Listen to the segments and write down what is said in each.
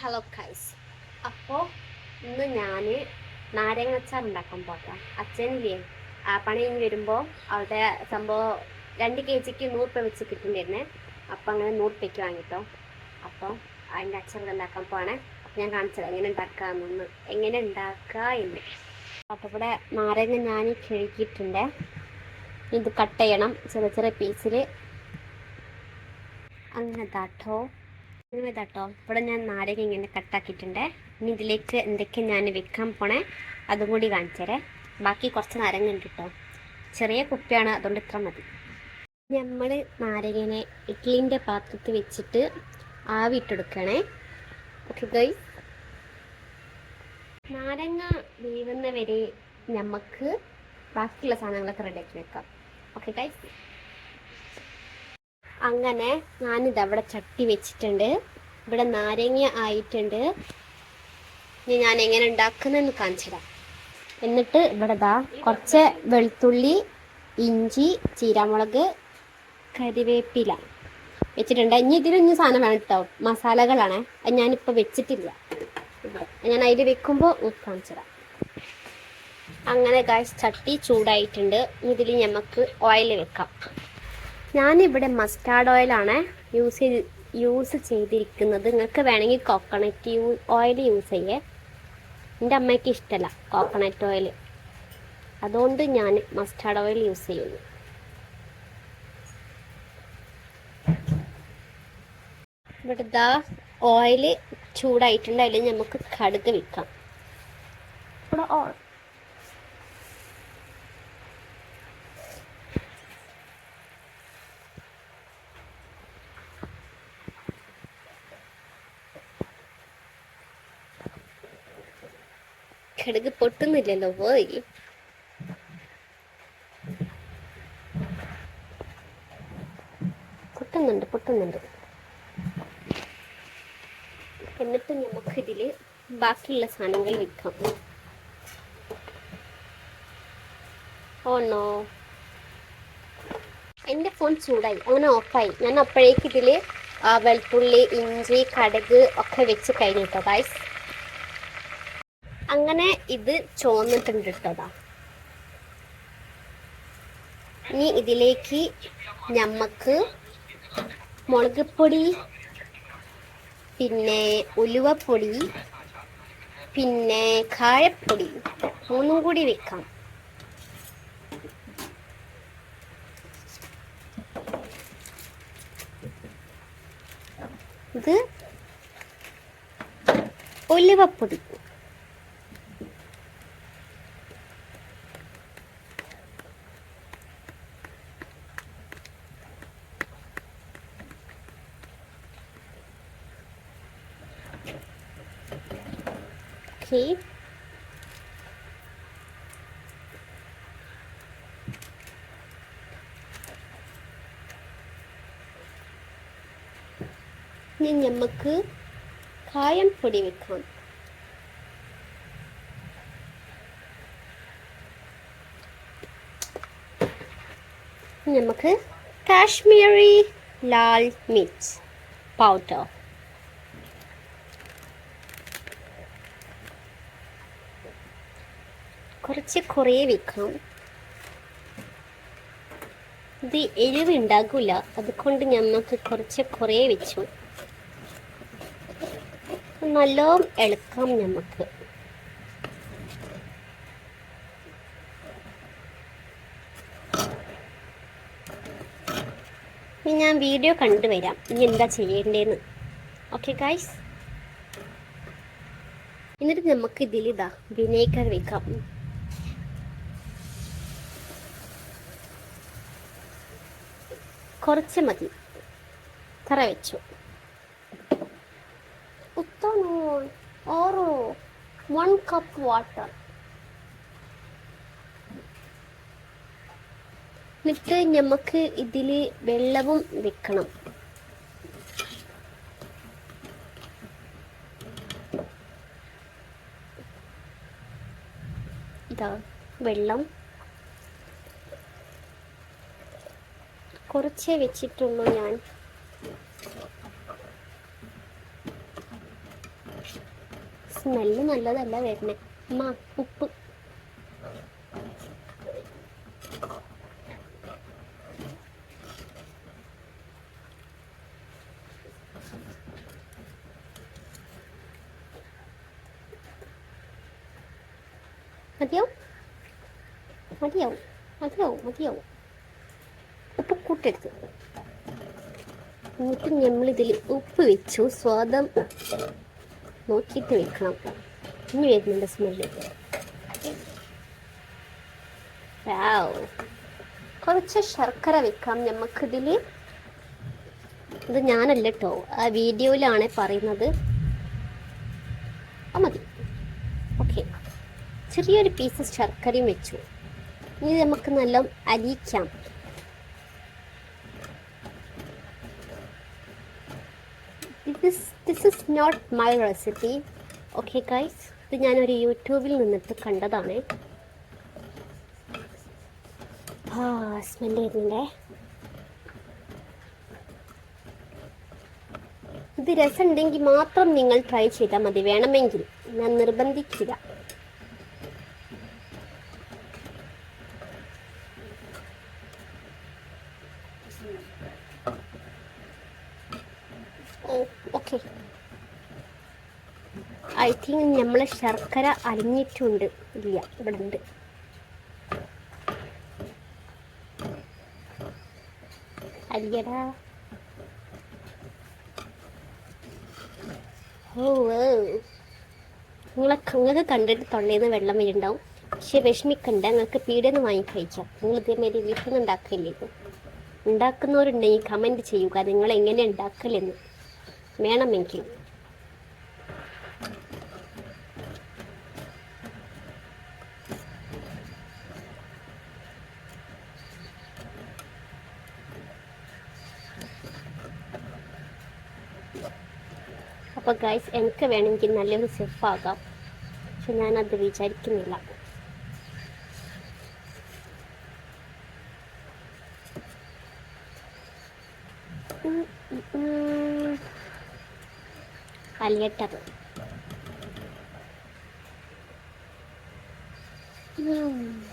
Hello കൈസ് അപ്പോൾ ഇന്ന് ഞാൻ നാരങ്ങച്ചാർ ഉണ്ടാക്കാൻ പോകാം അച്ഛനില്ലേ ആ പണി കഴിഞ്ഞ് വരുമ്പോൾ അവിടെ സംഭവം രണ്ട് കെ ജിക്ക് നൂറ് രൂപ വെച്ച് കിട്ടുന്നുണ്ടായിരുന്നേ. അപ്പം അങ്ങനെ നൂറ് രൂപയ്ക്ക് വാങ്ങിട്ടോ അപ്പോൾ അതിന്റെ അച്ഛൻ ഉണ്ടാക്കാൻ പോവാണേ. അപ്പം ഞാൻ കാണിച്ചത്. എങ്ങനെ ഉണ്ടാക്കാമെന്ന് എങ്ങനെ ഉണ്ടാക്കുക എന്ന്. അപ്പോൾ ഇവിടെ നാരങ്ങ ഞാൻ കിഴുകിയിട്ടുണ്ട്. ഇത് കട്ട് ചെയ്യണം. ചെറിയ ചെറിയ പീസിൽ അങ്ങനെ താട്ടോ കേട്ടോ ഇവിടെ ഞാൻ നാരങ്ങ ഇങ്ങനെ കട്ടാക്കിയിട്ടുണ്ട് ഇനി ഇതിലേക്ക് എന്തൊക്കെ ഞാൻ വെക്കാൻ പോണേ അതും കൂടി കാണിച്ചേരേ ബാക്കി കുറച്ച് നാരങ്ങ ഉണ്ട് കേട്ടോ ചെറിയ കുപ്പിയാണ് അതുകൊണ്ട് ഇത്ര മതി. നമ്മൾ നാരങ്ങനെ ഇഡ്ലിന്റെ പാത്രത്തിൽ വെച്ചിട്ട് ആവി ഇട്ടെടുക്കണേ ഓക്കെ ഗൈ നാരങ്ങ വീഴുന്ന വരെ നമുക്ക് ബാക്കിയുള്ള സാധനങ്ങളൊക്കെ റെഡിയാക്കി വെക്കാം. ഓക്കെ ഗൈസ് അങ്ങനെ ഞാനിത് അവിടെ ചട്ടി വെച്ചിട്ടുണ്ട്. ഇവിടെ നാരങ്ങ ആയിട്ടുണ്ട്. ഇനി ഞാൻ എങ്ങനെ ഉണ്ടാക്കുന്നതെന്ന് കാണിച്ചിടാം എന്നിട്ട് ഇവിടെ ദാ കുറച്ച് വെളുത്തുള്ളി ഇഞ്ചി ചീരാമുളക് കരിവേപ്പില വെച്ചിട്ടുണ്ട്. ഇനി ഇതിലൊന്നും സാധനം വേണം കേട്ടോ മസാലകളാണ്. അത് ഞാനിപ്പോൾ വെച്ചിട്ടില്ല. ഞാൻ അതിൽ വെക്കുമ്പോൾ കാണിച്ചു അങ്ങനെ ഗായ്സ് ചട്ടി ചൂടായിട്ടുണ്ട്. ഇതിൽ നമുക്ക് ഓയിൽ വെക്കാം. ഞാനിവിടെ മസ്റ്റാർഡ് ഓയിലാണ് യൂസ് ചെയ്ത് യൂസ് ചെയ്തിരിക്കുന്നത്. നിങ്ങൾക്ക് വേണമെങ്കിൽ യൂ ഓയിൽ യൂസ് ചെയ്യേ. എന്റെ അമ്മയ്ക്ക് ഇഷ്ടമല്ല കോക്കനട്ട് ഓയിൽ അതുകൊണ്ട് ഞാൻ മസ്റ്റാർഡ് ഓയിൽ യൂസ് ചെയ്യുന്നു. ഇവിടുത്തെ ഓയിൽ ചൂടായിട്ടുണ്ട്. അതിൽ നമുക്ക് കടുക് വിൽക്കാം ഇവിടെ കടുക് പൊട്ടുന്നില്ലല്ലോ പോയി. പൊട്ടുന്നുണ്ട് പൊട്ടുന്നുണ്ട്. എന്നിട്ട് നമുക്ക് ഇതിൽ ബാക്കിയുള്ള സാധനങ്ങൾ വെക്കാം. ഓണോ എന്റെ ഫോൺ ചൂടായി അങ്ങനെ ഓഫായി. ഞാൻ അപ്പോഴേക്ക് ഇതിൽ വെളുത്തുള്ളി ഇഞ്ചി കടുക് ഒക്കെ വെച്ച് കഴിഞ്ഞിട്ടോ ഗായ്സ് അങ്ങനെ ഇത് ചോന്നിട്ടുണ്ട് കേട്ടോടാ ഇനി ഇതിലേക്ക് ഞമ്മക്ക് മുളക് പൊടി പിന്നെ ഉലുവപ്പൊടി പിന്നെ കായപ്പൊടി മൂന്നും കൂടി വെക്കാം. ഇത് ഉലുവപ്പൊടി. Okay. ഇനി നമുക്ക് കായം പൊടി വെക്കാം ഇനി നമുക്ക് കാശ്മീരി ലാൽ മിർച്ച് പൗഡർ കുറച്ച് കുറേ വെക്കണം. ഇത് എരിവ് ഉണ്ടാകില്ല അതുകൊണ്ട് ഞമ്മക്ക് കുറച്ച് കുറേ വെച്ചു. നല്ലോം ഇളക്കാം നമുക്ക് ഇനി ഞാൻ വീഡിയോ കണ്ടുവരാം ഇനി എന്താ ചെയ്യേണ്ടതെന്ന് ഓക്കെ ഗായ്സ് എന്നിട്ട് നമുക്ക് ഇതിലിതാ ഇതാ വിനേഗർ വെക്കാം. കുറച്ച് മതി. തറ വെച്ചു. ഉത്തമോ? ഓറോ. വൺ കപ്പ് വാട്ടർ എന്നിട്ട് നമുക്ക് ഇതിൽ വെള്ളവും വെക്കണം. ഇതാ വെള്ളം. കുറച്ചേ വെച്ചിട്ടുള്ളൂ ഞാൻ. സ്മെല്ല് നല്ലതല്ല വരണേ അമ്മ ഉപ്പ്. മതിയാവും. മതിയാവും. മതിയാവും. മതിയാവും. ഉപ്പ് കൂട്ടരുത് എന്നിട്ട് നമ്മളിതിൽ ഉപ്പ് വെച്ചു. സ്വാദം നോക്കിയിട്ട് വെക്കണം. ഇനി വരുന്നുണ്ട് സ്മെല്ല് കുറച്ച് ശർക്കര വെക്കാം നമുക്കിതിൽ ഇത് ഞാനല്ല കേട്ടോ ആ വീഡിയോയിലാണ് പറയുന്നത്. ആ മതി. ഓക്കെ. ചെറിയൊരു പീസ് ശർക്കരയും വെച്ചു. ഇനി നമുക്ക് നല്ല അരിക്കാം. This this is not my recipe okay guys ഇത് ഞാനൊരു യൂട്യൂബിൽ നിന്നിട്ട് കണ്ടതാണ്. ആ സ്മെല്ല് വരുന്നുണ്ടേ ഇത് രസമുണ്ടെങ്കിൽ മാത്രം നിങ്ങൾ ട്രൈ ചെയ്താൽ മതി. വേണമെങ്കിൽ. ഞാൻ നിർബന്ധിക്കില്ല ഓക്കെ ഐ തിങ്ക് നമ്മൾ ശർക്കര അലിഞ്ഞിട്ടുണ്ട് ഇല്ല ഇവിടെ ഉണ്ട് അലിയടാ ഓ. നിങ്ങൾക്ക് കണ്ടിട്ട് തൊണ്ടയിൽ നിന്ന് വെള്ളം വരുന്നുണ്ടാവും. പക്ഷെ വിഷമിക്കണ്ട. നിങ്ങൾക്ക് പീടിയെന്ന് വാങ്ങി കഴിക്കാം. നിങ്ങൾ ഇതേമാതിരി വീട്ടിൽ നിന്ന് ഉണ്ടാക്കില്ലേ? ഉണ്ടാക്കുന്നവരുണ്ടെങ്കിൽ കമന്റ് ചെയ്യുക. നിങ്ങൾ എങ്ങനെ ഉണ്ടാക്കലെന്ന്. വേണമെങ്കിൽ അപ്പോൾ ഗൈസ് എനിക്ക് വേണമെങ്കിൽ നല്ലൊരു സെഫാകാം പക്ഷെ ഞാനത് വിചാരിക്കുന്നില്ല. അലിയട്ടത് ഉം.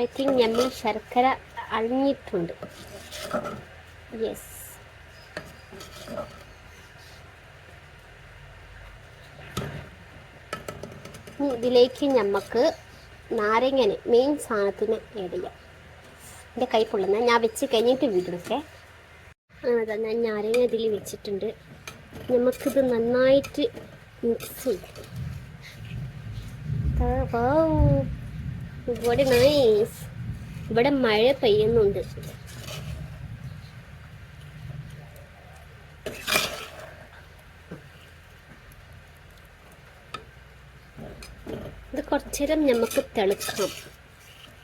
ഐ തിങ്ക് നമ്മൾ ശർക്കര അഴിഞ്ഞിട്ടുണ്ട് യെസ് ഇതിലേക്ക് നമുക്ക് നാരങ്ങനെ മെയിൻ സാധനത്തിന് ആഡ് ചെയ്യാം. എന്റെ കൈ പൊള്ളുന്ന ഞാൻ വെച്ച് കഴിഞ്ഞിട്ട് വീടൊക്കെ അതാ ഞാൻ നാരങ്ങ ഇതിൽ വെച്ചിട്ടുണ്ട്. നമുക്കിത് നന്നായിട്ട് മിക്സ് ചെയ്യാം. ഇവിടെ നൈസ് ഇവിടെ മഴ പെയ്യുന്നുണ്ട്. ഇത് കുറച്ചേരം നമുക്ക് തെളുക്കാം.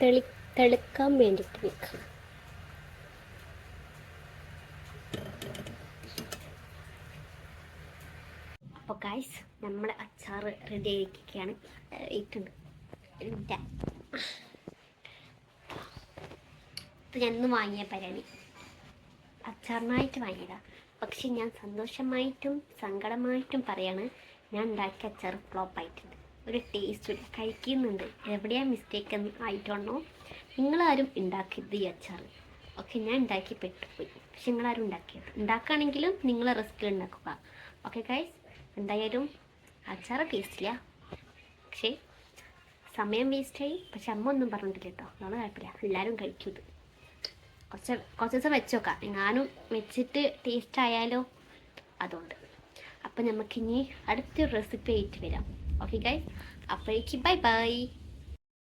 തെളി തെളുക്കാൻ വേണ്ടിയിട്ട് വെക്കാം അപ്പോൾ കായ്സ് നമ്മുടെ അച്ചാർ റെഡി ആയിരിക്കുകയാണ് ഇട്ടുണ്ട് ഇത് ഞാൻ ഇന്ന് വാങ്ങിയ പരാതി അച്ചാറിനായിട്ട് വാങ്ങിയതാണ് പക്ഷെ ഞാൻ സന്തോഷമായിട്ടും സങ്കടമായിട്ടും പറയാണ് ഞാൻ ഉണ്ടാക്കിയ അച്ചാർ ഫ്ലോപ്പ് ആയിട്ടുണ്ട്. ഒരു ടേസ്റ്റ് കഴിക്കുന്നുണ്ട്. എവിടെയാ മിസ്റ്റേക്ക് എന്ന് ആയിട്ടുണ്ടോ നിങ്ങളാരും ഉണ്ടാക്കിയത് ഈ അച്ചാർ ഓക്കെ ഞാൻ ഉണ്ടാക്കി പെട്ടുപോയി. പക്ഷെ നിങ്ങളാരും ഉണ്ടാക്കിയത് ഉണ്ടാക്കുകയാണെങ്കിലും നിങ്ങൾ റിസ്ക് ഉണ്ടാക്കുക. ഓക്കെ ഗൈസ് എന്തായാലും അച്ചാർ ടേസ്റ്റില്ല പക്ഷേ സമയം വേസ്റ്റായി പക്ഷെ അമ്മ ഒന്നും പറഞ്ഞിട്ടില്ല കേട്ടോ. അതുകൊണ്ട് കുഴപ്പമില്ല എല്ലാവരും കഴിക്കും കുറച്ച് കുറച്ച് ദിവസം വെച്ച് നോക്കാം. ഞാനും വെച്ചിട്ട് ടേസ്റ്റ് ആയാലോ? അതുകൊണ്ട് അപ്പം നമുക്കിനി അടുത്തൊരു റെസിപ്പി ആയിട്ട് വരാം. ഓക്കെ ഗൈസ് അപ്പോഴേക്ക് ബൈ ബൈ